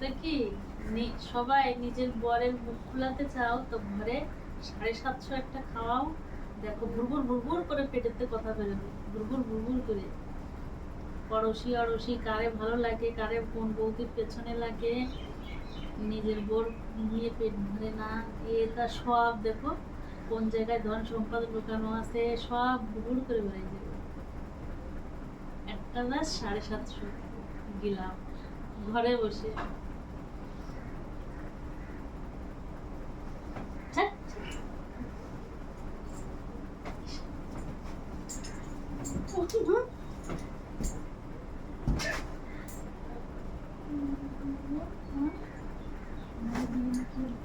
তা কি? নি- সবাই নিজের বরের মুখ খোলাতে চাও তো ঘরে সাড়ে সাতশো একটা খাওয়াও। দেখো, ভুরভুর ভুরভুর করে পেটেতে কথা বেরোবে। ভুরভুর ভুরভুর করে। পড়োশি, অড়শি, কারে ভালো লাগে, কারে কোন বৌদির পেছনে লাগে, নিজের বোর নিয়ে পেট ভরে না এটা সব দেখো, কোন জায়গায় ধন সম্পদ লুকানো আছে, সব ভুরভুর করে বেরিয়ে যাবে একটা ব্যাস সাড়ে সাতশো গেলাম, ঘরে বসে।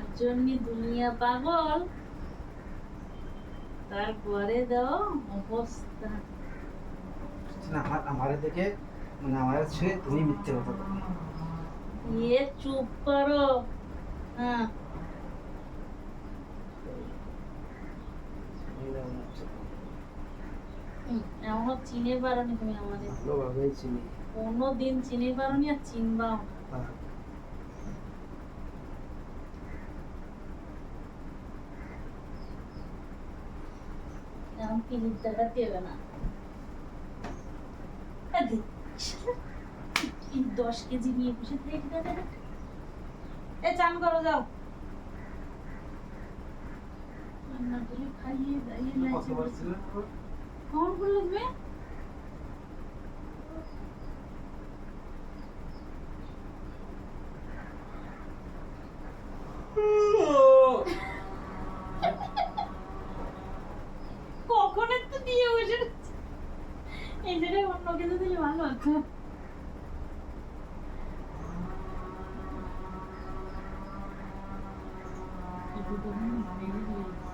হ্যাঁ হ্যাঁ, হ্যাঁ। যার জন্য দুনিয়া পাগল। তারপরে দাও অবস্থা। না আমার আমার দেখে মানে আমার তুমি মিথ্যে কথা বলো। ইয়ে চুপ করো। হ্যাঁ। এমনও চিনে পারোনি তুমি আমাদের। ভালোভাবেই চিনি। কোনো দিন চিনে পারোনি আর চিনবাও না। হ্যাঁ। এমন পিলিপ দেখাতে না দেখ, দশ কেজি নিয়ে বসে থেকে এ চান করো যাও রান্না করে খাইয়ে দাইয়ে ছিল? কখন করলে তুমি কিছু দিলে ভালো হতো ইস সেটা তুমি দেখতে পাচ্ছ কি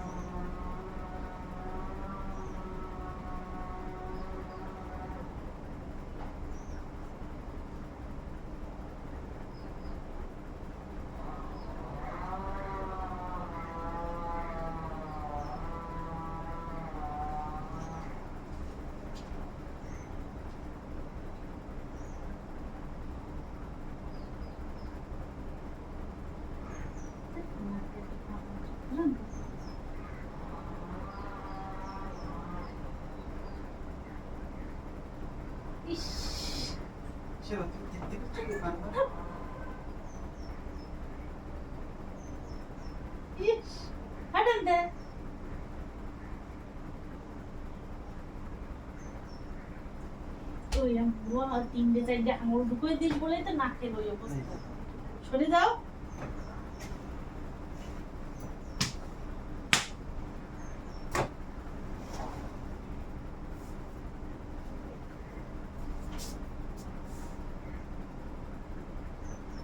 বারবার? ইস হাঁটেন দে ওই তিনটে চারটে আঙুল ঢুকিয়ে দিস বলেই তো নাকের ওই অবস্থা সরে যাও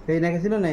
এই নাকি ছিল না?